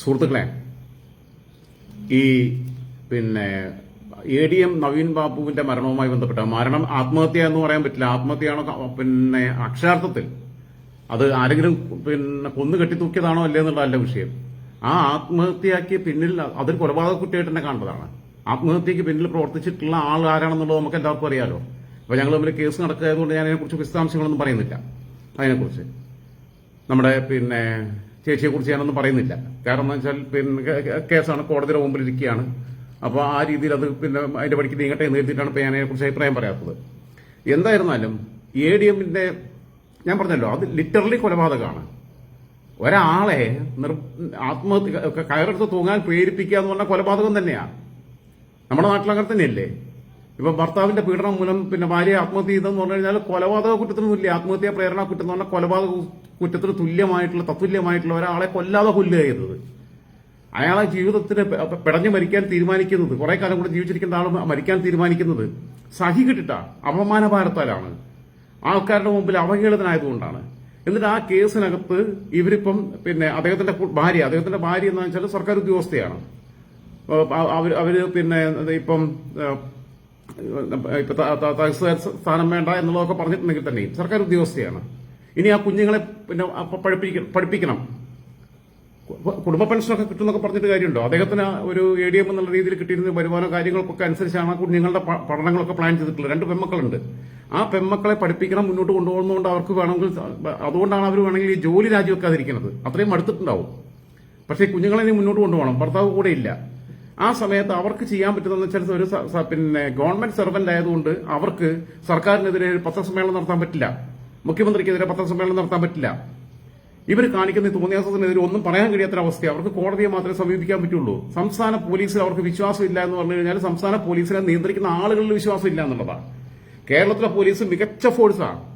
സുഹൃത്തുക്കളെ ഈ പിന്നെ എ ഡി എം നവീൻ ബാബുവിന്റെ മരണവുമായി ബന്ധപ്പെട്ട മരണം ആത്മഹത്യ എന്ന് പറയാൻ പറ്റില്ല. ആത്മഹത്യയാണോ പിന്നെ അക്ഷരാർത്ഥത്തിൽ അത് ആരെങ്കിലും പിന്നെ കൊന്നു കെട്ടിത്തൂക്കിയതാണോ അല്ലേ എന്നുള്ളതല്ല വിഷയം. ആ ആത്മഹത്യയ്ക്ക് പിന്നിൽ അതൊരു കൊലപാതക കുറ്റമായിട്ട് തന്നെ കാണുന്നതാണ്. ആത്മഹത്യക്ക് പിന്നിൽ പ്രവർത്തിച്ചിട്ടുള്ള ആൾ ആരാണെന്നുള്ളത് നമുക്ക് എല്ലാവർക്കും അറിയാലോ. അപ്പൊ ഞങ്ങൾ തമ്മിൽ കേസ് നടക്കുകയായതുകൊണ്ട് ഞാൻ അതിനെക്കുറിച്ച് വിശദാംശങ്ങളൊന്നും പറയുന്നില്ല. അതിനെക്കുറിച്ച്. നമ്മുടെ പിന്നെ ചേച്ചിയെ കുറിച്ച് ഞാനൊന്നും പറയുന്നില്ല. കാരണം എന്താ വെച്ചാൽ പിന്നെ കേസാണ് കോടതിയുടെ മുമ്പിൽ ഇരിക്കുകയാണ് അപ്പോൾ ആ രീതിയിൽ അത് പിന്നെ അതിന്റെ പടിക്ക് നീങ്ങട്ടെ എന്ന് കരുതിയിട്ടാണ് ഇപ്പോൾ ഞാൻ അതിനെക്കുറിച്ച് അഭിപ്രായം പറയാത്തത്. എന്തായിരുന്നാലും എ ഡി എമ്മിന്റെ ഞാൻ പറഞ്ഞല്ലോ അത് ലിറ്ററലി കൊലപാതകമാണ്. ഒരാളെ നിർ ആത്മഹത്യ കയറെടുത്ത് തൂങ്ങാൻ പ്രേരിപ്പിക്കുക എന്ന് പറഞ്ഞാൽ കൊലപാതകം തന്നെയാണ് നമ്മുടെ നാട്ടിൽ അങ്ങനെ തന്നെയല്ലേ? ഇപ്പൊ ഭർത്താവിന്റെ പീഡനം മൂലം പിന്നെ ഭാര്യ ആത്മഹത്യ ചെയ്തെന്ന് പറഞ്ഞു കഴിഞ്ഞാൽ കൊലപാതക കുറ്റത്തിന് തുല്യ ആത്മഹത്യ പ്രേരണ കുറ്റം എന്ന് പറഞ്ഞാൽ കൊലപാതക കുറ്റത്തിന് തുല്യമായിട്ടുള്ള തത്തുല്യമായിട്ടുള്ള ഒരാളെ കൊല്ലാതെ കൊല്ലുക ചെയ്തത് അയാളെ ജീവിതത്തിന് പിടഞ്ഞു മരിക്കാൻ തീരുമാനിക്കുന്നത് കുറെ കാലം കൂടെ ജീവിച്ചിരിക്കുന്ന ആൾ മരിക്കാൻ തീരുമാനിക്കുന്നത് സഹി കിട്ടിട്ട അപമാനഭാരത്താലാണ് ആൾക്കാരുടെ മുമ്പിൽ അവഹേളിതനായതുകൊണ്ടാണ്. എന്നിട്ട് ആ കേസിനകത്ത് ഇവരിപ്പം പിന്നെ അദ്ദേഹത്തിന്റെ ഭാര്യ അദ്ദേഹത്തിന്റെ ഭാര്യ എന്ന് വെച്ചാൽ സർക്കാർ ഉദ്യോഗസ്ഥയാണ് അവർ പിന്നെ ഇപ്പം ഇപ്പൊ തഹസിൽദാർ സ്ഥാനം വേണ്ട എന്നുള്ളതൊക്കെ പറഞ്ഞിട്ടുണ്ടെങ്കിൽ തന്നെയും സർക്കാർ ഉദ്യോഗസ്ഥയാണ്. ഇനി ആ കുഞ്ഞുങ്ങളെ പിന്നെ പഠിപ്പിക്കണം. കുടുംബ പെൻഷനൊക്കെ കിട്ടുന്നൊക്കെ പറഞ്ഞിട്ട് കാര്യമുണ്ടോ? അദ്ദേഹത്തിന് ഒരു എ ഡി എം എന്നുള്ള രീതിയിൽ കിട്ടിയിരുന്ന വരുമാനം കാര്യങ്ങൾക്കൊക്കെ അനുസരിച്ചാണ് കുഞ്ഞുങ്ങളുടെ പഠനങ്ങളൊക്കെ പ്ലാൻ ചെയ്തിട്ടുള്ളത്. രണ്ട് പെമ്മക്കളുണ്ട് ആ പെമ്മക്കളെ പഠിപ്പിക്കണം മുന്നോട്ട് കൊണ്ടുപോകുന്നതുകൊണ്ട് അവർക്ക് വേണമെങ്കിൽ അതുകൊണ്ടാണ് അവർ വേണമെങ്കിൽ ഈ ജോലി രാജിവെക്കാതിരിക്കുന്നത്. അത്രയും മടുത്തിട്ടുണ്ടാവും. പക്ഷേ കുഞ്ഞുങ്ങളെ മുന്നോട്ട് കൊണ്ടുപോകണം. ഭർത്താവ് കൂടെ ഇല്ല. ആ സമയത്ത് അവർക്ക് ചെയ്യാൻ പറ്റുന്നതെന്ന് വെച്ചാൽ ഒരു പിന്നെ ഗവൺമെന്റ് സെർവന്റ് ആയതുകൊണ്ട് അവർക്ക് സർക്കാരിനെതിരെ ഒരു പത്രസമ്മേളനം നടത്താൻ പറ്റില്ല. മുഖ്യമന്ത്രിക്കെതിരെ പത്രസമ്മേളനം നടത്താൻ പറ്റില്ല. ഇവർ കാണിക്കുന്ന തോന്നിയാസത്തിനെതിരെ ഒന്നും പറയാൻ കഴിയാത്തൊരവസ്ഥ അവർക്ക് കോടതിയെ മാത്രമേ സമീപിക്കാൻ പറ്റുള്ളൂ. സംസ്ഥാന പോലീസിൽ അവർക്ക് വിശ്വാസമില്ല എന്ന് പറഞ്ഞു കഴിഞ്ഞാൽ സംസ്ഥാന പോലീസിനെ നിയന്ത്രിക്കുന്ന ആളുകളിൽ വിശ്വാസമില്ല എന്നുള്ളതാണ് കേരളത്തിലെ പോലീസ് മികച്ച ഫോഴ്സാണ്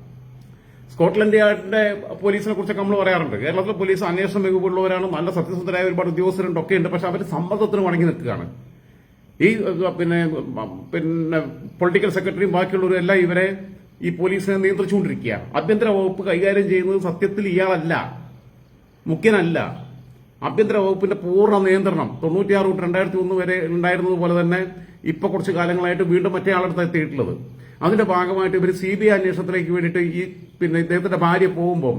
സ്കോട്ട്ലൻഡ് യാർഡിന്റെ പോലീസിനെ കുറിച്ചൊക്കെ നമ്മൾ പറയാറുണ്ട്. കേരളത്തിലെ പോലീസ് അന്വേഷണ മികവുള്ളവരാണ് നല്ല സത്യസന്ധരായ ഒരുപാട് ഉദ്യോഗസ്ഥരുണ്ട് ഒക്കെ ഉണ്ട് പക്ഷെ അവർ സമ്മർദ്ദത്തിന് വണങ്ങി നിൽക്കുകയാണ്. ഈ പിന്നെ പിന്നെ പൊളിറ്റിക്കൽ സെക്രട്ടറിയും ബാക്കിയുള്ളവരും എല്ലാം ഇവരെ ഈ പോലീസിനെ നിയന്ത്രിച്ചുകൊണ്ടിരിക്കുക ആഭ്യന്തര വകുപ്പ് കൈകാര്യം ചെയ്യുന്നത് സത്യത്തിൽ ഇയാളല്ല മുഖ്യനല്ല. ആഭ്യന്തര വകുപ്പിന്റെ പൂർണ നിയന്ത്രണം. തൊണ്ണൂറ്റിയാറ് തൊട്ട് രണ്ടായിരത്തി ഒന്ന് വരെ ഉണ്ടായിരുന്നത് പോലെ തന്നെ ഇപ്പൊ കുറച്ച് കാലങ്ങളായിട്ട് വീണ്ടും മറ്റേ ആളെടുത്ത് എത്തിയിട്ടുള്ളത്. അതിന്റെ ഭാഗമായിട്ട് ഇവർ സി ബി ഐ അന്വേഷണത്തിലേക്ക് വേണ്ടിയിട്ട് ഈ പിന്നെ ഇദ്ദേഹത്തിന്റെ ഭാര്യ പോകുമ്പോൾ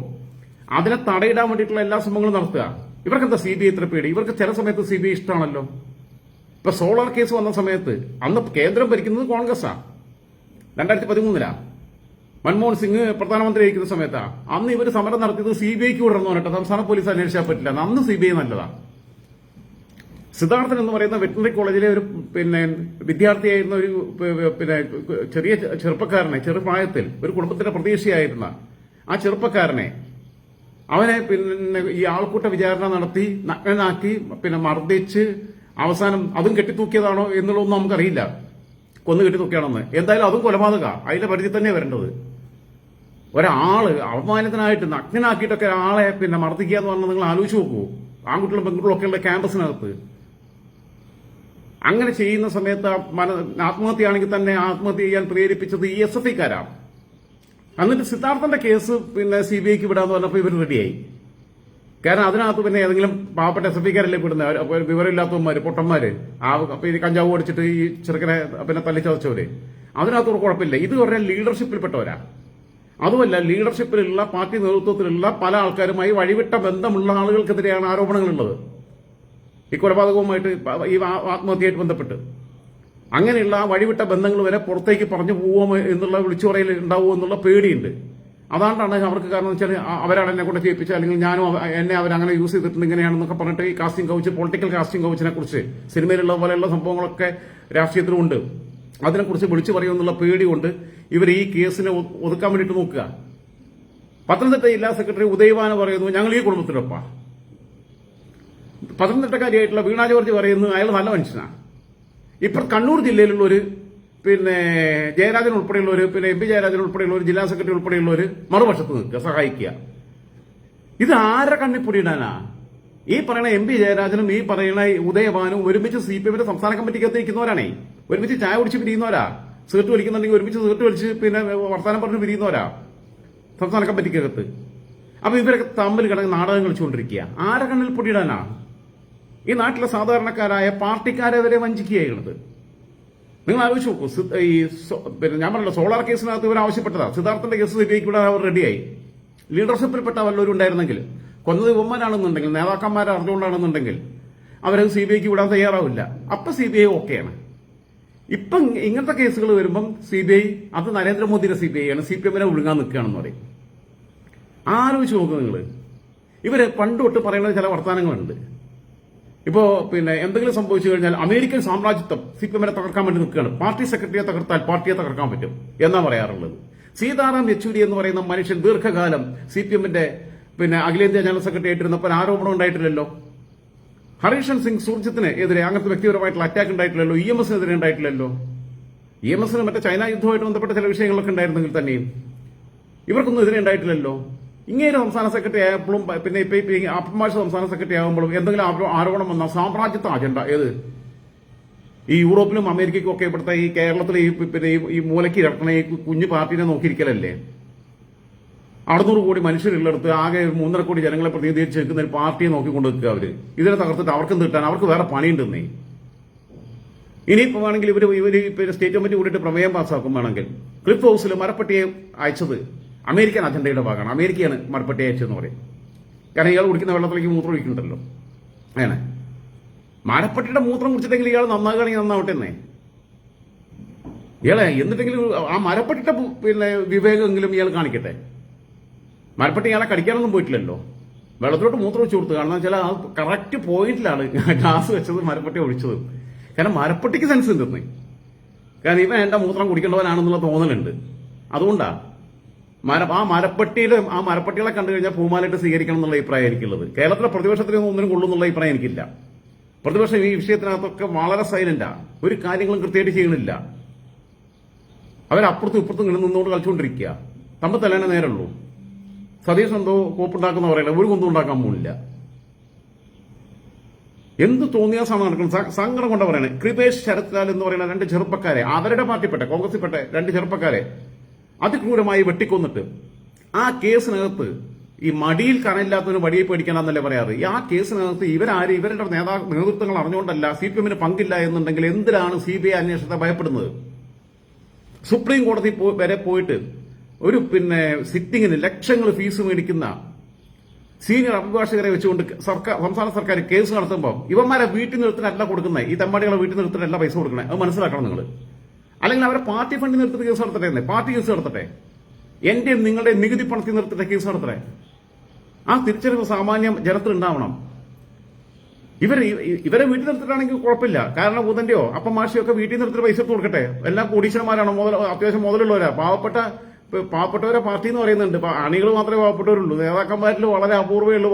അതിനെ തടയിടാൻ വേണ്ടിയിട്ടുള്ള എല്ലാ ശ്രമങ്ങളും നടത്തുക. ഇവർക്ക് എന്താ സി ബി ഐ ഇത്ര പേടി? ഇവർക്ക് ചില സമയത്ത് സി ബി ഐ ഇഷ്ടമാണല്ലോ ഇപ്പൊ സോളാർ കേസ് വന്ന സമയത്ത് അന്ന് കേന്ദ്രം ഭരിക്കുന്നത് കോൺഗ്രസാ രണ്ടായിരത്തി പതിമൂന്നിലാ മൻമോഹൻ സിംഗ് പ്രധാനമന്ത്രി ആയിരിക്കുന്ന സമയത്താ. അന്ന് ഇവർ സമരം നടത്തിയത് സി ബി ഐക്ക് വിടർന്നു പറഞ്ഞിട്ട്. സംസ്ഥാന പോലീസ് അന്വേഷിച്ചാൽ പറ്റില്ല. അന്ന് സി ബി ഐ നല്ലതാ. സിദ്ധാർത്ഥൻ എന്ന് പറയുന്ന വെറ്റിനറി കോളേജിലെ ഒരു പിന്നെ വിദ്യാർത്ഥിയായിരുന്ന ഒരു പിന്നെ ചെറിയ ചെറുപ്പക്കാരനെ ചെറുപ്രായത്തിൽ ഒരു കുടുംബത്തിന്റെ പ്രതീക്ഷയായിരുന്ന ആ ചെറുപ്പക്കാരനെ അവനെ പിന്നെ ഈ ആൾക്കൂട്ട വിചാരണ നടത്തി നഗ്നനാക്കി പിന്നെ മർദ്ദിച്ച് അവസാനം അതും കെട്ടിത്തൂക്കിയതാണോ എന്നുള്ളതൊന്നും നമുക്കറിയില്ല. കൊന്നു കെട്ടിത്തൂക്കിയാണെന്ന്. എന്തായാലും അതും കൊലപാതക. അതിന്റെ പരിധി തന്നെ വരേണ്ടത്. ഒരാൾ അപമാനത്തിനായിട്ട് നഗ്നനാക്കിയിട്ടൊക്കെ ആളെ പിന്നെ മർദ്ദിക്കുക എന്ന് പറഞ്ഞാൽ നിങ്ങൾ ആലോചിച്ച് നോക്കൂ. ആൺകുട്ടികളും പെൺകുട്ടികളും ഒക്കെയുള്ള ക്യാമ്പസിനകത്ത് അങ്ങനെ ചെയ്യുന്ന സമയത്ത് ആത്മഹത്യ ആത്മഹത്യയാണെങ്കിൽ തന്നെ ആത്മഹത്യ ചെയ്യാൻ പ്രേരിപ്പിച്ചത് ഈ എസ് എഫ് ഐക്കാരാണ്. എന്നിട്ട് സിദ്ധാർത്ഥന്റെ കേസ് പിന്നെ സി ബി ഐക്ക് വിടാന്ന് പറഞ്ഞപ്പോൾ ഇവർ റെഡിയായി. കാരണം അതിനകത്ത് പിന്നെ ഏതെങ്കിലും പാവപ്പെട്ട എസ് എഫ് ഐക്കാരല്ലേ വിടുന്ന വിവരമില്ലാത്തവന്മാര് പൊട്ടന്മാര്. ആ ഈ കഞ്ചാവ് ഓടിച്ചിട്ട് ഈ ചെറുക്കനെ പിന്നെ തല്ലിച്ചതച്ചവര് അതിനകത്ത് കുഴപ്പമില്ല. ഇത് പറഞ്ഞാൽ ലീഡർഷിപ്പിൽപ്പെട്ടവരാ. അതുമല്ല ലീഡർഷിപ്പിലുള്ള പാർട്ടി നേതൃത്വത്തിലുള്ള പല ആൾക്കാരുമായി വഴിവിട്ട ബന്ധമുള്ള ആളുകൾക്കെതിരെയാണ് ആരോപണങ്ങളുള്ളത്. ഈ കൊലപാതകവുമായിട്ട് ഈ ആത്മഹത്യയായിട്ട് ബന്ധപ്പെട്ട്. അങ്ങനെയുള്ള ആ വഴിവിട്ട ബന്ധങ്ങൾ വരെ പുറത്തേക്ക് പറഞ്ഞു പോവുമോ എന്നുള്ള വിളിച്ചു പറയൽ ഉണ്ടാവുമോ എന്നുള്ള പേടിയുണ്ട്. അതാണ്ടാണ് അവർക്ക് കാരണം വെച്ചാൽ അവരാണ് എന്നെ കൊണ്ട് ചെയ്യിപ്പിച്ചത്. അല്ലെങ്കിൽ ഞാനും എന്നെ അവരങ്ങനെ യൂസ് ചെയ്തിട്ടുണ്ട് ഇങ്ങനെയാണെന്നൊക്കെ പറഞ്ഞിട്ട് ഈ കാസ്റ്റിംഗ് കൗച്ച് പൊളിറ്റിക്കൽ കാസ്റ്റിംഗ് കൗച്ചിനെ കുറിച്ച് സിനിമയിലുള്ള പോലെയുള്ള സംഭവങ്ങളൊക്കെ രാഷ്ട്രീയത്തിലുണ്ട് അതിനെക്കുറിച്ച് വിളിച്ചു പറയുമെന്നുള്ള പേടി കൊണ്ട് ഇവർ ഈ കേസിനെ ഒതുക്കാൻ വേണ്ടിയിട്ട് നോക്കുക. പത്തനംതിട്ട ജില്ലാ സെക്രട്ടറി ഉദയവാന പറയുന്നു ഞങ്ങൾ ഈ കുടുംബത്തിലൊപ്പാ പത്തനംതിട്ടക്കാരിയായിട്ടുള്ള വീണ ജോർജ് പറയുന്നത് അയാൾ നല്ല മനുഷ്യനാണ്. ഇപ്പം കണ്ണൂർ ജില്ലയിലുള്ള ഒരു പിന്നെ ജയരാജൻ ഉൾപ്പെടെയുള്ള ഒരു പിന്നെ എം പി ജയരാജൻ ഉൾപ്പെടെയുള്ള ഒരു ജില്ലാ സെക്രട്ടറി ഉൾപ്പെടെയുള്ള ഒരു മറുപക്ഷത്ത് നിൽക്കുക സഹായിക്കുക. ഇത് ആരുടെ കണ്ണിപ്പൊടിയിടാനാ? ഈ പറയുന്ന എം പി ജയരാജനും ഈ പറയുന്ന ഉദയഭാനും ഒരുമിച്ച് സി പി എമ്മിന്റെ സംസ്ഥാന കമ്മിറ്റിക്കകത്ത് ഇരിക്കുന്നവരാണേ ഒരുമിച്ച് ചായ കുടിച്ച് പിരിയുന്നവരാ. സീർട്ട് വലിക്കുന്നുണ്ടെങ്കിൽ ഒരുമിച്ച് സീർട്ട് വലിച്ച് പിന്നെ വർത്താനം പറഞ്ഞ് പിരിയുന്നവരാ സംസ്ഥാന കമ്മിറ്റിക്കകത്ത്. അപ്പൊ ഇവരൊക്കെ തമ്മിൽ കിടന്ന് നാടകം കളിച്ചുകൊണ്ടിരിക്കുക. ആരെ കണ്ണിൽ പൊടിയിടാനാ? ഈ നാട്ടിലെ സാധാരണക്കാരായ പാർട്ടിക്കാരെ വരെ വഞ്ചിക്കുകയായിരുന്നത്. നിങ്ങൾ ആലോചിച്ച് നോക്കൂ ഈ പിന്നെ ഞാൻ പറഞ്ഞല്ലോ സോളാർ കേസിനകത്ത് ഇവർ ആവശ്യപ്പെട്ടതാണ് സിദ്ധാർത്ഥന്റെ കേസ് സിബിഐക്ക് വിടാൻ അവർ റെഡിയായി. ലീഡർഷിപ്പിൽപ്പെട്ട വല്ലവരും ഉണ്ടായിരുന്നെങ്കിൽ കൊന്നത് ഇവന്മാരാണെന്നുണ്ടെങ്കിൽ നേതാക്കന്മാരെ അറിഞ്ഞുകൊണ്ടാണെന്നുണ്ടെങ്കിൽ അവരത് സി ബി ഐക്ക് വിടാൻ തയ്യാറാവില്ല. അപ്പൊ സി ബി ഐ ഓക്കെയാണ്. ഇപ്പം ഇങ്ങനത്തെ കേസുകൾ വരുമ്പം സി ബി ഐ അത് നരേന്ദ്രമോദിയുടെ സി ബി ഐ ആണ് സി പി എമ്മിനെ ഒഴുങ്ങാൻ നിൽക്കുകയാണെന്ന് പറയും. ആലോചിച്ച് നോക്കുക നിങ്ങൾ. ഇവർ പണ്ട് തൊട്ട് പറയുന്ന ചില വർത്തമാനങ്ങളുണ്ട്. ഇപ്പോ പിന്നെ എന്തെങ്കിലും സംഭവിച്ചു കഴിഞ്ഞാൽ അമേരിക്കൻ സാമ്രാജ്യത്വം സി പി എമ്മിനെ തകർക്കാൻ വേണ്ടി നിൽക്കുകയാണ്. പാർട്ടി സെക്രട്ടറിയെ തകർത്താൽ പാർട്ടിയെ തകർക്കാൻ പറ്റും എന്നാ പറയാറുള്ളത്. സീതാറാം യെച്ചൂരി എന്ന് പറയുന്ന മനുഷ്യൻ ദീർഘകാലം സി പി എമ്മിന്റെ പിന്നെ അഖിലേന്ത്യാ ജനറൽ സെക്രട്ടറി ആയിട്ടിരുന്നപ്പോൾ ആരോപണം ഉണ്ടായിട്ടില്ലല്ലോ. ഹരീഷൻ സിംഗ് സൂർജിത്തിന് എതിരെ അങ്ങനത്തെ വ്യക്തിപരമായിട്ടുള്ള അറ്റാക്ക് ഉണ്ടായിട്ടില്ലല്ലോ. ഇ എം എസിനെതിരെ ഉണ്ടായിട്ടില്ലല്ലോ. ഇ എം എസിന് മറ്റേ ചൈന യുദ്ധവുമായിട്ട് ബന്ധപ്പെട്ട ചില വിഷയങ്ങളൊക്കെ ഉണ്ടായിരുന്നെങ്കിൽ തന്നെയും. ഇവർക്കൊന്നും എതിരെ ഉണ്ടായിട്ടില്ലല്ലോ. ഇങ്ങനെ സംസ്ഥാന സെക്രട്ടറി ആയപ്പോഴും പിന്നെ ഇപ്പൊ അപ്പമാഷ സംസ്ഥാന സെക്രട്ടറി ആകുമ്പോഴും എന്തെങ്കിലും ആരോ- ആരോപണം വന്ന സാമ്രാജ്യത്വ അജണ്ട ഏത്? ഈ യൂറോപ്പിലും അമേരിക്കയ്ക്കും ഒക്കെ ഇവിടുത്തെ ഈ കേരളത്തിലെ ഈ പിന്നെ ഈ- മൂലയ്ക്ക് ഇറക്കണ ഈ കുഞ്ഞു പാർട്ടിനെ നോക്കിയിരിക്കലല്ലേ? അറുന്നൂറ് കോടി മനുഷ്യരുള്ളിടത്ത് ആകെ മൂന്നര കോടി ജനങ്ങളെ പ്രതിനിധീകരിച്ച് നിൽക്കുന്ന ഒരു പാർട്ടിയെ നോക്കിക്കൊണ്ട് നിൽക്കുക അവർ. ഇതിനെ തകർത്തിട്ട് അവർക്കും കിട്ടാൻ? അവർക്ക് വേറെ പണിയുണ്ടെന്നേ ഇനിയിപ്പോ വേണമെങ്കിൽ ഇവർ ഇവർ സ്റ്റേറ്റ് കമ്മിറ്റി കൂടിയിട്ട് പ്രമേയം പാസ്സാക്കും വേണമെങ്കിൽ. ക്ലിഫ് ഹൗസിൽ മരപ്പട്ടിയെ അയച്ചത്. അമേരിക്കൻ അജണ്ടയുടെ ഭാഗമാണ്. അമേരിക്കയാണ് മരപ്പട്ടിയെ അയച്ചതെന്ന് പറയും. കാരണം ഇയാൾ കുടിക്കുന്ന വെള്ളത്തിലേക്ക് മൂത്രം ഒഴിക്കുന്നുണ്ടല്ലോ അങ്ങനെ മരപ്പട്ടിയുടെ മൂത്രം കുടിച്ചിട്ടെങ്കിൽ ഇയാൾ നന്നാകുകയാണെങ്കിൽ നന്നാവട്ടെ എന്നേ. ഇയാളെ എന്നിട്ടെങ്കിലും ആ മരപ്പട്ടിയുടെ പിന്നെ വിവേകമെങ്കിലും ഇയാൾ കാണിക്കട്ടെ. മരപ്പട്ടി ഇയാളെ കടിക്കാനൊന്നും പോയിട്ടില്ലല്ലോ. വെള്ളത്തിലോട്ട് മൂത്രം ഒഴിച്ചു കൊടുത്തു. കാരണം വെച്ചാൽ ആ കറക്റ്റ് പോയിന്റിലാണ് ഗ്ലാസ് വെച്ചത് മരപ്പട്ടി ഒഴിച്ചത്. കാരണം മരപ്പട്ടിക്ക് സെൻസ് ഉണ്ടെന്ന്. കാരണം ഇവൻ എന്റെ മൂത്രം കുടിക്കേണ്ടവനാണെന്നുള്ള തോന്നലുണ്ട്. അതുകൊണ്ടാ മര ആ മരപ്പട്ടിയിൽ ആ മരപ്പട്ടികളെ കണ്ടു കഴിഞ്ഞാൽ പൂമാലയിട്ട് സ്വീകരിക്കണം എന്നുള്ള അഭിപ്രായം എനിക്കുള്ളത്. കേരളത്തിലെ പ്രതിപക്ഷത്തിനൊന്നും ഒന്നിനും കൊള്ളുന്നുള്ള അഭിപ്രായം എനിക്കില്ല. പ്രതിപക്ഷം ഈ വിഷയത്തിനകത്തൊക്കെ വളരെ സൈലന്റാണ് ഒരു കാര്യങ്ങളും കൃത്യമായിട്ട് ചെയ്യണില്ല. അവരപ്പുറത്തും ഇപ്പുറത്തും ഇങ്ങനെ നിന്നുകൊണ്ട് കളിച്ചുകൊണ്ടിരിക്കുക. തമ്മിൽ തലേനെ ഉള്ളൂ സതീഷ് എന്തോ കോപ്പുണ്ടാക്കുന്ന പറയില്ല? ഒരു കുന്തും ഉണ്ടാക്കാൻ പോകുന്നില്ല എന്ത് തോന്നിയാസാണ് നടക്കുന്നത്? സങ്കടം കൊണ്ട് പറയണേ. കൃപേഷ് ശരത്ലാൽ എന്ന് പറയുന്ന രണ്ട് ചെറുപ്പക്കാരെ അവരുടെ പാർട്ടിപ്പെട്ട കോൺഗ്രസിൽപ്പെട്ട രണ്ട് ചെറുപ്പക്കാരെ അതിക്രൂരമായി വെട്ടിക്കൊന്നിട്ട് ആ കേസിനകത്ത് ഈ മടിയിൽ കനയില്ലാത്തവന് വടിയെ പേടിക്കണമെന്നല്ലേ പറയാറ്? ഈ ആ കേസിനകത്ത് ഇവരാര് ഇവരുടെ നേതാ നേതൃത്വങ്ങൾ അറിഞ്ഞുകൊണ്ടല്ല സി പി എമ്മിന് പങ്കില്ല എന്നുണ്ടെങ്കിൽ എന്തിനാണ് സി ബി ഐ അന്വേഷണത്തെ ഭയപ്പെടുന്നത്? സുപ്രീം കോടതി വരെ പോയിട്ട് ഒരു പിന്നെ സിറ്റിങ്ങിന് ലക്ഷങ്ങൾ ഫീസ് മേടിക്കുന്ന സീനിയർ അഭിഭാഷകരെ വെച്ചുകൊണ്ട് സർക്കാർ സംസ്ഥാന സർക്കാർ കേസ് നടത്തുമ്പോൾ ഇവന്മാരെ വീട്ടിൽ നിർത്തിനല്ല കൊടുക്കുന്നത് ഈ തെമ്മാടികളെ വീട്ടിൽ നിർത്തിനല്ല പൈസ കൊടുക്കണേ അത് മനസ്സിലാക്കണം നിങ്ങൾ അല്ലെങ്കിൽ അവരെ പാർട്ടി ഫണ്ടിൽ നിർത്തിട്ട് കേസ് നടത്തട്ടെ എന്നെ? പാർട്ടി കേസ് നടത്തട്ടെ? എന്റെ നിങ്ങളുടെ നികുതി പണത്തിൽ നിർത്തിട്ട് കേസ് നടത്തട്ടെ? ആ തിരിച്ചറിവ് സാമാന്യം ജനത്തിൽ ഉണ്ടാവണം. ഇവർ ഇവരെ വീട്ടിൽ നിർത്തിട്ടാണെങ്കിൽ കുഴപ്പമില്ല. കാരണം ബുധന്റെയോ അപ്പം മാഷിയോ ഒക്കെ വീട്ടിൽ നിർത്തിട്ട് പൈസ എടുത്ത് കൊടുക്കട്ടെ? എല്ലാം കോടീശ്വരന്മാരാണ്. മുതൽ അത്യാവശ്യം മുതലുള്ളവരാ പാവപ്പെട്ട പാവപ്പെട്ടവരെ പാർട്ടി എന്ന് പറയുന്നുണ്ട്. അണികൾ മാത്രമേ പാവപ്പെട്ടവരുള്ളൂ. നേതാക്കന്മാരിൽ വളരെ അപൂർവമേ ഉള്ളൂ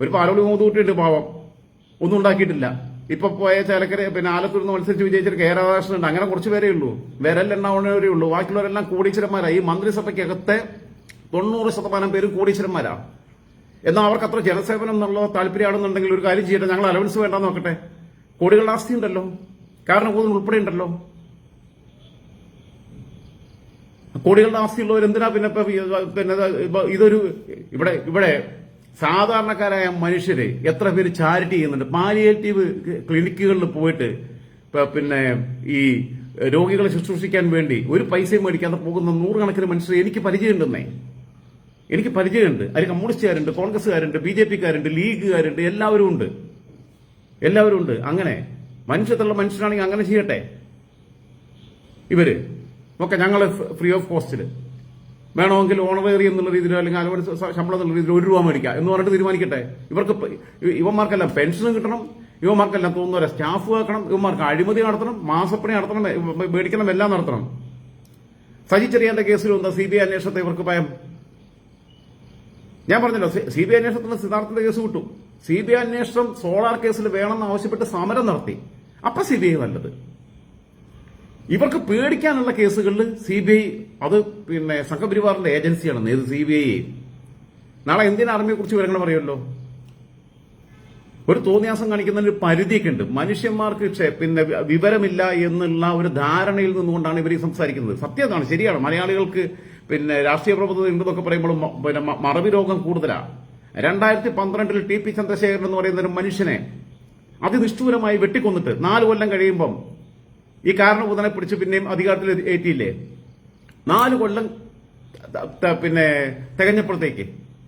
ഒരു പാലോളി മൂത്തുകൂട്ടിയിട്ട് പാവം. ഒന്നും ഉണ്ടാക്കിയിട്ടില്ല. ഇപ്പൊ പോയ ചേലക്കര പിന്നെ ആലത്തൂരിന്ന് മത്സരിച്ച് വിജയിച്ചിട്ട് കെ ഉണ്ട് അങ്ങനെ കുറച്ച് പേരേ ഉള്ളൂ. വിരലെണ്ണാവുന്നവരേ ഉള്ളൂ. ബാക്കിയുള്ളവരെല്ലാം കോടീശ്വരന്മാരാ. ഈ മന്ത്രിസഭയ്ക്കകത്തെ തൊണ്ണൂറ് ശതമാനം പേരും കൂടീശ്വരന്മാരാണ് എന്നാൽ അവർക്ക് അത്ര ജനസേവനം എന്നുള്ള താല്പര്യമാണെന്നുണ്ടെങ്കിൽ ഒരു കാര്യം ചെയ്യട്ടെ. ഞങ്ങൾ അലവൻസ് വേണ്ട നോക്കട്ടെ. കോടികളുടെ ആസ്തി ഉണ്ടല്ലോ കാരണം കൂടുതൽ ഉൾപ്പെടെ ഉണ്ടല്ലോ കോടികളുടെ ആസ്തിയുള്ളവർ എന്തിനാ പിന്നെ പിന്നെ ഇതൊരു ഇവിടെ ഇവിടെ സാധാരണക്കാരായ മനുഷ്യര് എത്ര പേര് ചാരിറ്റി ചെയ്യുന്നുണ്ട്? പാലിയേറ്റീവ് ക്ലിനിക്കുകളിൽ പോയിട്ട് പിന്നെ ഈ രോഗികളെ ശുശ്രൂഷിക്കാൻ വേണ്ടി ഒരു പൈസയും മേടിക്കാതെ പോകുന്ന നൂറുകണക്കിന് മനുഷ്യർ എനിക്ക് പരിചയമുണ്ടെന്നേ. എനിക്ക് പരിചയമുണ്ട്. അതിൽ കമ്മ്യൂണിസ്റ്റുകാരുണ്ട് കോൺഗ്രസ്സുകാരുണ്ട് ബി ജെ പിക്കാരുണ്ട് ലീഗുകാരുണ്ട് എല്ലാവരും ഉണ്ട്. എല്ലാവരും ഉണ്ട്. അങ്ങനെ മനുഷ്യത്തുള്ള മനുഷ്യനാണെങ്കിൽ അങ്ങനെ ചെയ്യട്ടെ? ഇവർ. ഒക്കെ ഞങ്ങൾ ഫ്രീ ഓഫ് കോസ്റ്റിൽ വേണമെങ്കിൽ ഓണറേറി എന്നുള്ള രീതിയിലോ അല്ലെങ്കിൽ അലവൻ ശമ്പളം എന്നുള്ള രീതിയിൽ ഒരു രൂപ മേടിക്കാം എന്ന് പറഞ്ഞിട്ട് തീരുമാനിക്കട്ടെ. ഇവർക്ക് ഇവന്മാർക്കെല്ലാം പെൻഷനും കിട്ടണം. ഇവന്മാർക്കെല്ലാം തോന്നുന്നവരെ സ്റ്റാഫ് ആക്കണം. ഇവന്മാർക്ക് അഴിമതി നടത്തണം. മാസപ്പണി നടത്തണം. മേടിക്കണം. എല്ലാം നടത്തണം. സജി ചെറിയാന്റെ കേസിലും എന്താ സി ബി ഐ അന്വേഷണത്തെ ഇവർക്ക് ഭയം. ഞാൻ പറഞ്ഞല്ലോ സി ബി ഐ അന്വേഷണത്തിന് സിദ്ധാർത്ഥന്റെ കേസ് വിട്ടു സി ബി ഐ അന്വേഷണം സോളാർ കേസിൽ വേണമെന്ന് ആവശ്യപ്പെട്ട് സമരം നടത്തി. അപ്പൊ സി ബി ഐ നല്ലത്. ഇവർക്ക് പേടിക്കാനുള്ള കേസുകളിൽ സി ബി ഐ അത് പിന്നെ സംഘപരിവാറിന്റെ ഏജൻസിയാണ് ഏത് സി ബി ഐ. നാളെ ഇന്ത്യൻ ആർമിയെ കുറിച്ച് വിവരങ്ങൾ പറയുമല്ലോ? ഒരു തോന്നിയാസം കാണിക്കുന്നതിന് ഒരു പരിധിയൊക്കെ ഉണ്ട്. മനുഷ്യന്മാർക്ക് പിന്നെ വിവരമില്ല എന്നുള്ള ഒരു ധാരണയിൽ നിന്നുകൊണ്ടാണ് ഇവർ സംസാരിക്കുന്നത്. സത്യതാണ് ശരിയാണ്. മലയാളികൾക്ക് പിന്നെ രാഷ്ട്രീയ പ്രബുദ്ധത ഉണ്ടെന്നൊക്കെ പറയുമ്പോൾ പിന്നെ മറവി രോഗം കൂടുതലാണ് രണ്ടായിരത്തി പന്ത്രണ്ടിൽ ടി പി ചന്ദ്രശേഖരൻ എന്ന് പറയുന്ന ഒരു മനുഷ്യനെ അതിനിഷ്ഠൂരമായി വെട്ടിക്കൊന്നിട്ട് നാല് കൊല്ലം കഴിയുമ്പം ഈ കാരണഭൂതനെ പിടിച്ച് പിന്നെയും അധികാരത്തിൽ ഏറ്റിയില്ലേ നാല് കൊല്ലം പിന്നെ തികഞ്ഞപ്പോഴത്തേക്ക്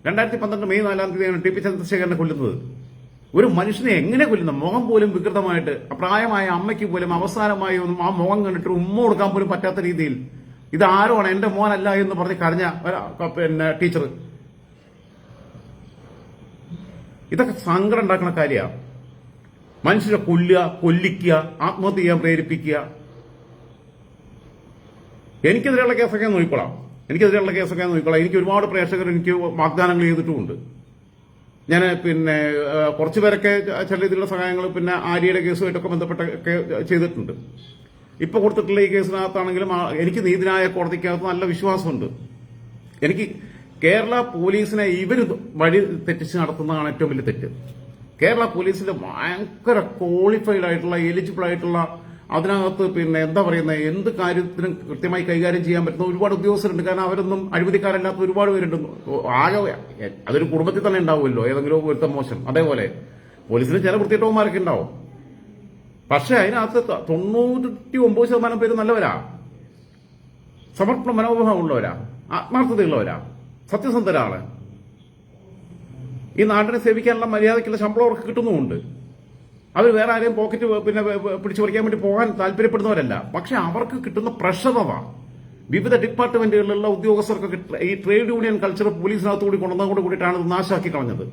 രണ്ടായിരത്തി പന്ത്രണ്ട് മെയ് നാലാം തീയതിയാണ് ടി പി ചന്ദ്രശേഖരനെ കൊല്ലുന്നത്. ഒരു മനുഷ്യനെ എങ്ങനെ കൊല്ലുന്ന? മുഖം പോലും വികൃതമായിട്ട് പ്രായമായ അമ്മയ്ക്ക് പോലും അവസാനമായി ഒന്നും ആ മുഖം കണ്ടിട്ട് ഉമ്മ കൊടുക്കാൻ പോലും പറ്റാത്ത രീതിയിൽ ഇത് ആരോണ് എന്റെ മോനല്ല എന്ന് പറഞ്ഞ് കരഞ്ഞ പിന്നെ ടീച്ചർ ഇതൊക്കെ സങ്കടം ഉണ്ടാക്കുന്ന കാര്യമാണ് മനുഷ്യരെ കൊല്ലുക കൊല്ലിക്കുക ആത്മഹത്യ ചെയ്യാൻ പ്രേരിപ്പിക്കുക. എനിക്കെതിരെയുള്ള കേസൊക്കെ നോക്കിക്കോളാം എനിക്കെതിരെയുള്ള കേസൊക്കെ നോക്കിക്കോളാം എനിക്ക് ഒരുപാട് പ്രേക്ഷകർ എനിക്ക് വാഗ്ദാനങ്ങൾ ചെയ്തിട്ടുമുണ്ട്. ഞാൻ പിന്നെ കുറച്ചു പേരൊക്കെ ചില രീതിയിലുള്ള സഹായങ്ങൾ പിന്നെ ആര്യയുടെ കേസുമായിട്ടൊക്കെ ബന്ധപ്പെട്ട ചെയ്തിട്ടുണ്ട്. ഇപ്പൊ കൊടുത്തിട്ടുള്ള ഈ കേസിനകത്താണെങ്കിലും എനിക്ക് നീതിനായ കോടതിക്കകത്ത് നല്ല വിശ്വാസമുണ്ട്. എനിക്ക് കേരള പോലീസിനെ ഇവർ വഴി തെറ്റിച്ച് നടത്തുന്നതാണ് ഏറ്റവും വലിയ തെറ്റ്. കേരള പോലീസിൽ ഭയങ്കര ക്വാളിഫൈഡ് ആയിട്ടുള്ള എലിജിബിൾ ആയിട്ടുള്ള അതിനകത്ത് പിന്നെ എന്താ പറയുന്നത് എന്ത് കാര്യത്തിനും കൃത്യമായി കൈകാര്യം ചെയ്യാൻ പറ്റുന്ന ഒരുപാട് ഉദ്യോഗസ്ഥരുണ്ട്. കാരണം അവരൊന്നും അഴിമതിക്കാരല്ലാത്ത ഒരുപാട് പേരുണ്ട്. ആകെ അതൊരു കുടുംബത്തിൽ തന്നെ ഉണ്ടാവുമല്ലോ. ഏതെങ്കിലും ഒരുത്തം മോശം. അതേപോലെ പോലീസിന് ചില വൃത്തിട്ടവന്മാരൊക്കെ ഉണ്ടാവും. പക്ഷെ അതിനകത്ത് തൊണ്ണൂറ്റി ഒമ്പത് ശതമാനം പേര് നല്ലവരാ. സമർപ്പണ മനോഭാവമുള്ളവരാ. ആത്മാർത്ഥതയുള്ളവരാ. സത്യസന്ധരാണ്. ഈ നാടിനെ സേവിക്കാനുള്ള മര്യാദയ്ക്കുള്ള ശമ്പളം അവർക്ക് കിട്ടുന്നുമുണ്ട്. അവർ വേറെ ആരെയും പോക്കറ്റ് പിന്നെ പിടിച്ചു പറിക്കാൻ വേണ്ടി പോകാൻ താല്പര്യപ്പെടുന്നവരല്ല. പക്ഷെ അവർക്ക് കിട്ടുന്ന പ്രഷറവ വിവിധ ഡിപ്പാർട്ട്മെന്റുകളിലുള്ള ഉദ്യോഗസ്ഥർക്ക് ഈ ട്രേഡ് യൂണിയൻ കൾച്ചർ പോലീസിനകത്ത് കൂടി കൊണ്ടുവന്നതോട് കൂടിയിട്ടാണ് ഇത് നാശാക്കി കളഞ്ഞത്.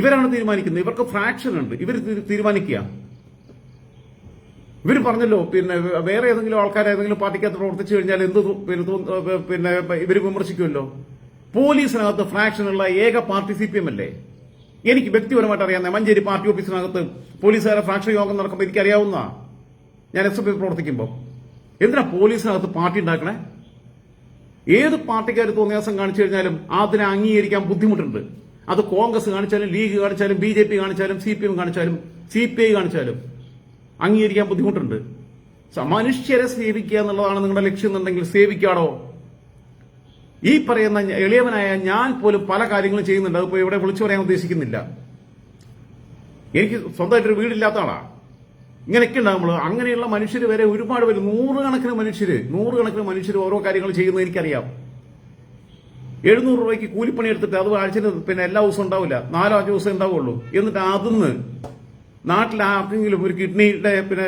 ഇവരാണ് തീരുമാനിക്കുന്നത്. ഇവർക്ക് ഫ്രാക്ഷൻ ഉണ്ട്. ഇവർ തീരുമാനിക്കുക. ഇവർ പറഞ്ഞല്ലോ പിന്നെ വേറെ ഏതെങ്കിലും ആൾക്കാർ ഏതെങ്കിലും പാർട്ടിക്കകത്ത് പ്രവർത്തിച്ചു കഴിഞ്ഞാൽ എന്ത് പിന്നെ ഇവർ വിമർശിക്കുമല്ലോ പോലീസിനകത്ത് ഫ്രാക്ഷനുള്ള ഏക പാർട്ടി സി പി എം അല്ലേ? എനിക്ക് വ്യക്തിപരമായിട്ട് അറിയാവുന്ന മഞ്ചേരി പാർട്ടി ഓഫീസിനകത്ത് പോലീസുകാരെ ഫ്രാക്ഷൻ യോഗം നടക്കുമ്പോൾ എനിക്കറിയാവുന്ന ഞാൻ എസ് എഫ് പ്രവർത്തിക്കുമ്പോൾ എന്തിനാ പോലീസിനകത്ത് പാർട്ടി ഉണ്ടാക്കണേ? ഏത് പാർട്ടിക്കാർ തോന്നിയാസം കാണിച്ചു കഴിഞ്ഞാലും അതിനെ അംഗീകരിക്കാൻ ബുദ്ധിമുട്ടുണ്ട്. അത് കോൺഗ്രസ് കാണിച്ചാലും ലീഗ് കാണിച്ചാലും ബി ജെ പി കാണിച്ചാലും സി പി എം കാണിച്ചാലും സി പി ഐ കാണിച്ചാലും അംഗീകരിക്കാൻ ബുദ്ധിമുട്ടുണ്ട്. മനുഷ്യരെ സേവിക്കുക എന്നുള്ളതാണ് നിങ്ങളുടെ ലക്ഷ്യം എന്നുണ്ടെങ്കിൽ സേവിക്കാടോ? ഈ പറയുന്ന എളിയവനായ ഞാൻ പോലും പല കാര്യങ്ങളും ചെയ്യുന്നുണ്ട്. അതിപ്പോ ഇവിടെ വിളിച്ചു പറയാൻ ഉദ്ദേശിക്കുന്നില്ല. എനിക്ക് സ്വന്തമായിട്ടൊരു വീടില്ലാത്ത ആളാ. ഇങ്ങനെയൊക്കെ ഉണ്ടാവും നമ്മൾ അങ്ങനെയുള്ള മനുഷ്യർ വരെ ഒരുപാട് പേര്. നൂറുകണക്കിന് മനുഷ്യർ നൂറുകണക്കിന് മനുഷ്യർ ഓരോ കാര്യങ്ങൾ ചെയ്യുന്നത് എനിക്കറിയാം. എഴുന്നൂറ് രൂപയ്ക്ക് കൂലിപ്പണി എടുത്തിട്ട് അത് ആഴ്ചയിൽ പിന്നെ എല്ലാ ദിവസവും ഉണ്ടാവില്ല. നാലോ അഞ്ചോ ദിവസം ഉണ്ടാവുള്ളൂ. എന്നിട്ട് അതിന്ന് നാട്ടിൽ ആർക്കെങ്കിലും ഒരു കിഡ്നിയുടെ പിന്നെ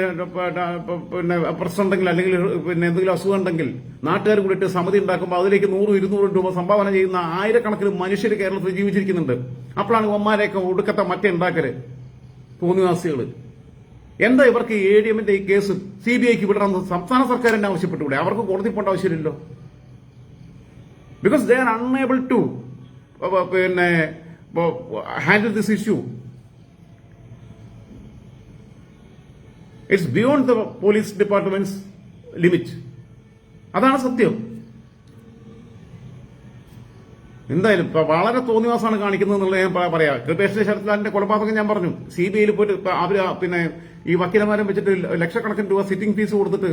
പിന്നെ പ്രശ്നം ഉണ്ടെങ്കിൽ അല്ലെങ്കിൽ പിന്നെ എന്തെങ്കിലും അസുഖം ഉണ്ടെങ്കിൽ നാട്ടുകാർ കൂടിയിട്ട് സമിതി ഉണ്ടാക്കുമ്പോൾ അതിലേക്ക് നൂറും ഇരുന്നൂറും രൂപ സംഭാവന ചെയ്യുന്ന ആയിരക്കണക്കിന് മനുഷ്യർ കേരളത്തിൽ ജീവിച്ചിരിക്കുന്നുണ്ട്. അപ്പോഴാണ് ഇവന്മാരെയൊക്കെ ഒടുക്കത്തെ മറ്റേ ഉണ്ടാക്കൽ. തോന്നിവാസികൾ എന്താ ഇവർക്ക് എ ഡി എമ്മിന്റെ ഈ കേസ് സി ബി ഐക്ക് വിടണം സംസ്ഥാന സർക്കാർ തന്നെ ആവശ്യപ്പെട്ടുകൂടെ? അവർക്ക് കോടതി പോകേണ്ട ആവശ്യമില്ലല്ലോ. Because they are unable to പിന്നെ handle this issue it's beyond the police departments limit അതാണ് സത്യം. എന്തായാലും വളരെ തോന്നിവാസമാണ് കാണിക്കുന്നത് എന്നുള്ളത് ഞാൻ പറയാ. കൃപേഷ് ശരത്ലാലിന്റെ കൊലപാതകം ഞാൻ പറഞ്ഞു. സി ബി ഐയിൽ പോയിട്ട് അവർ പിന്നെ ഈ വക്കീലന്മാരെ വെച്ചിട്ട് ലക്ഷക്കണക്കിന് രൂപ സിറ്റിംഗ് ഫീസ് കൊടുത്തിട്ട്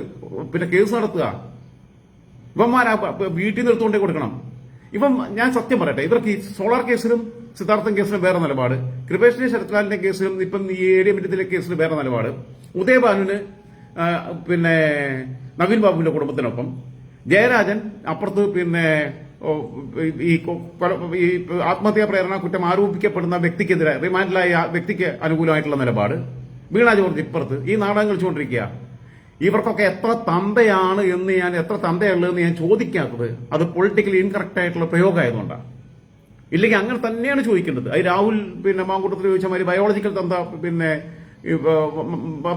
പിന്നെ കേസ് നടത്തുക. ഇവന്മാരാ വീട്ടിൽ നിന്ന് എടുത്തുകൊണ്ടേ കൊടുക്കണം. ഇപ്പം ഞാൻ സത്യം പറയട്ടെ ഇവർക്ക് ഈ സോളാർ കേസിലും സിദ്ധാർത്ഥൻ കേസിലും വേറെ നിലപാട്. കൃപേഷിനെ ശരത്ലാലിന്റെ കേസിലും ഇപ്പം ഈ ഡി എമ്മിന്റെ കേസിലും വേറെ നിലപാട്. ഉദയബാനുവിന് പിന്നെ നവീൻ ബാബുവിന്റെ കുടുംബത്തിനൊപ്പം. ജയരാജൻ അപ്പുറത്ത് പിന്നെ ഈ ആത്മഹത്യാ പ്രേരണ കുറ്റം ആരോപിക്കപ്പെടുന്ന വ്യക്തിക്കെതിരെ റിമാൻഡിലായ വ്യക്തിക്ക് അനുകൂലമായിട്ടുള്ള നിലപാട്. വീണ ജോർജ് ഇപ്പുറത്ത്. ഈ നാടകം കളിച്ചുകൊണ്ടിരിക്കുക. ഇവർക്കൊക്കെ എത്ര തന്തയാണ് എന്ന് ഞാൻ എത്ര തന്തയുള്ളതെന്ന് ഞാൻ ചോദിക്കാത്തത്. അത് പൊളിറ്റിക്കലി ഇൻകറക്റ്റ് ആയിട്ടുള്ള പ്രയോഗമായതുകൊണ്ടാണ്. ഇല്ലെങ്കിൽ അങ്ങനെ തന്നെയാണ് ചോദിക്കേണ്ടത്. അത് രാഹുൽ പിന്നെ മാങ്കൂട്ടത്തിൽ ചോദിച്ച മാതിരി ബയോളജിക്കൽ തന്ത പിന്നെ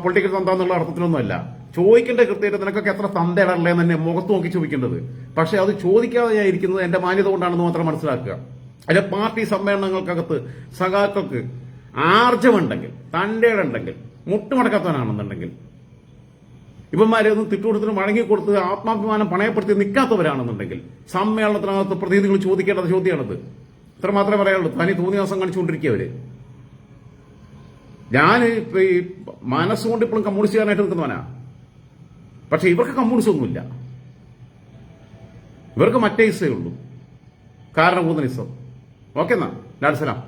പൊളിറ്റിക്കൽ തന്ത എന്നുള്ള അർത്ഥത്തിലൊന്നുമല്ല. ചോദിക്കേണ്ട കൃത്യമായിട്ട് നിനക്കൊക്കെ എത്ര തന്തയുള്ളതെന്ന് തന്നെ മുഖത്ത് നോക്കി ചോദിക്കേണ്ടത്. പക്ഷെ അത് ചോദിക്കാതെ ഞാൻ ഇരിക്കുന്നത് എന്റെ മാന്യത കൊണ്ടാണെന്ന് മാത്രം മനസ്സിലാക്കുക. അല്ലെ പാർട്ടി സമ്മേളനങ്ങൾക്കകത്ത് സഖാക്കൾക്ക് ആർജമുണ്ടെങ്കിൽ ഉണ്ടെങ്കിൽ മുട്ടുമടക്കാത്തവനാണെന്നുണ്ടെങ്കിൽ ഇവന്മാരെ ഒന്നും തിട്ടുകൊടുത്തിന് വഴങ്ങിക്കൊടുത്ത് ആത്മാഭിമാനം പണയപ്പെടുത്തി നിൽക്കാത്തവരാണെന്നുണ്ടെങ്കിൽ സമ്മേളനത്തിനകത്ത് പ്രതിനിധികൾ ചോദിക്കേണ്ട ചോദ്യമാണത്. ഇത്ര മാത്രമേ പറയാനുള്ളൂ. തനി തോന്നിയ ദിവസം കാണിച്ചുകൊണ്ടിരിക്കുക അവർ. ഞാൻ ഇപ്പൊ ഈ മനസ്സുകൊണ്ട് ഇപ്പോഴും കമ്മ്യൂണിസ്റ്റുകാരനായിട്ട് നിൽക്കുന്നവനാ. പക്ഷെ ഇവർക്ക് കമ്മ്യൂണിസ്റ്റ് ഒന്നുമില്ല. ഇവർക്ക് മറ്റേ ഇസേ ഉള്ളൂ. കാരണം ഊന്നനിസം ഓക്കെ എന്നാ. ലാഡ്സലാം